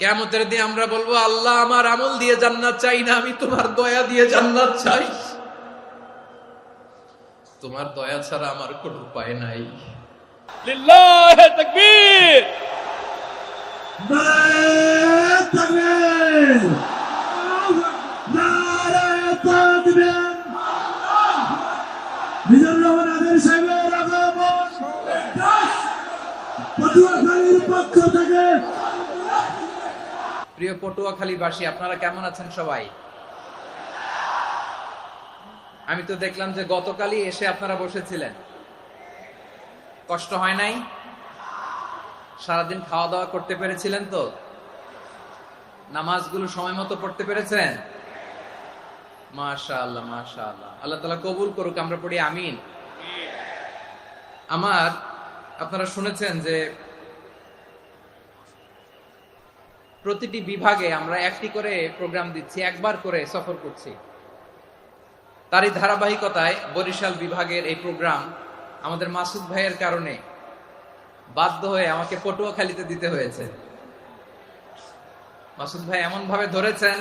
কেমতের দিয়ে আমরা বলব আল্লাহ আমার আমল দিয়ে জান্নাত চাই না আমি তোমার দয়া দিয়ে জান্নাত চাই। তোমার দয়া ছাড়া আমার কোনো উপায় নাই। মিজানুর রহমান আদের সাহেবের আগমন পক্ষ থেকে প্রিয় পটুয়াখালীবাসী আপনারা কেমন আছেন সবাই? আমি তো দেখলাম যে গতকালই এসে আপনারা বসেছিলেন। কষ্ট হয় নাই? সারাদিন খাওয়া দাওয়া করতে পেরেছিলেন তো? নামাজগুলো সময় মতো পড়তে পেরেছেন? মাশা আল্লাহ মাশা আল্লাহ আল্লাহ তালা কবুল করুক, আমরা পড়ি আমিন। আমার, আপনারা শুনেছেন যে প্রতিটি বিভাগে আমরা একটি করে প্রোগ্রাম দিচ্ছি, একবার করে সফর করছি। তারই ধারাবাহিকতায় বরিশাল বিভাগের এই প্রোগ্রাম আমাদের মাসুদ ভাইয়ের কারণে বাধ্য হয়ে আমাকে পটুয়াখালীতে দিতে হয়েছে। মাসুদ ভাই এমন ভাবে ধরেছেন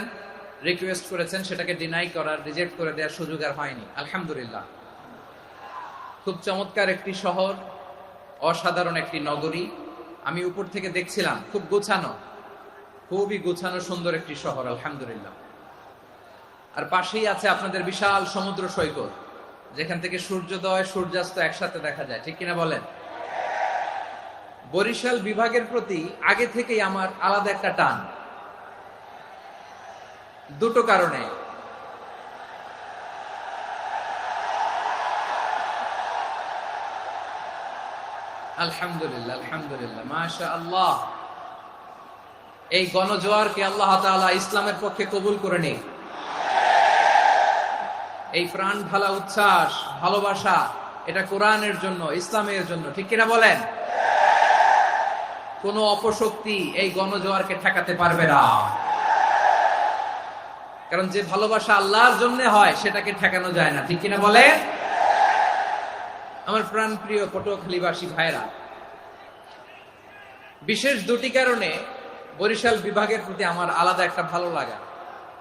রিকোয়েস্ট করেছেন, সেটাকে ডিনাই করার রিজেক্ট করে দেওয়ার সুযোগ আর হয়নি। আলহামদুলিল্লাহ। খুব চমৎকার একটি শহর, অসাধারণ একটি নগরী। আমি উপর থেকে দেখছিলাম, খুব গোছানো। খুবই গোছানো সুন্দর একটি শহর, আলহামদুলিল্লাহ। আর পাশেই আছে আপনাদের বিশাল সমুদ্র সৈকত, যেখান থেকে সূর্যোদয়, সূর্যাস্ত একসাথে দেখা যায়, ঠিক কিনা বলেন? বরিশাল বিভাগের প্রতি আগে থেকেই আমার আলাদা একটা টান। দুটো কারণে। আলহামদুলিল্লাহ আলহামদুলিল্লাহ মাশা আল্লাহ এই গণজোয়ারকে আল্লাহ তাআলা ইসলামের পক্ষে কবুল করে নেই এই প্রাণ ঢালা উচ্ছ্বাস, ভালোবাসা, এটা কোরআনের জন্য, ইসলামের জন্য, ঠিক কিনা বলেন? কোন অপশক্তি এই গণজোয়ারকে ঠেকাতে পারবে না। কারণ যে ভালোবাসা আল্লাহর জন্য হয়, সেটাকে ঠেকানো যায় না, ঠিক কিনা বলে আমার প্রাণ প্রিয় পটুয়াখালীবাসী ভাইরা বিশেষ দুটি কারণে বরিশাল বিভাগের প্রতি আমার আলাদা একটা ভালো লাগা।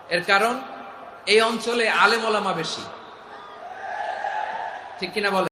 এর কারণ, এই অঞ্চলে আলেম ওলামা বেশি। ঠিক কিনা বলে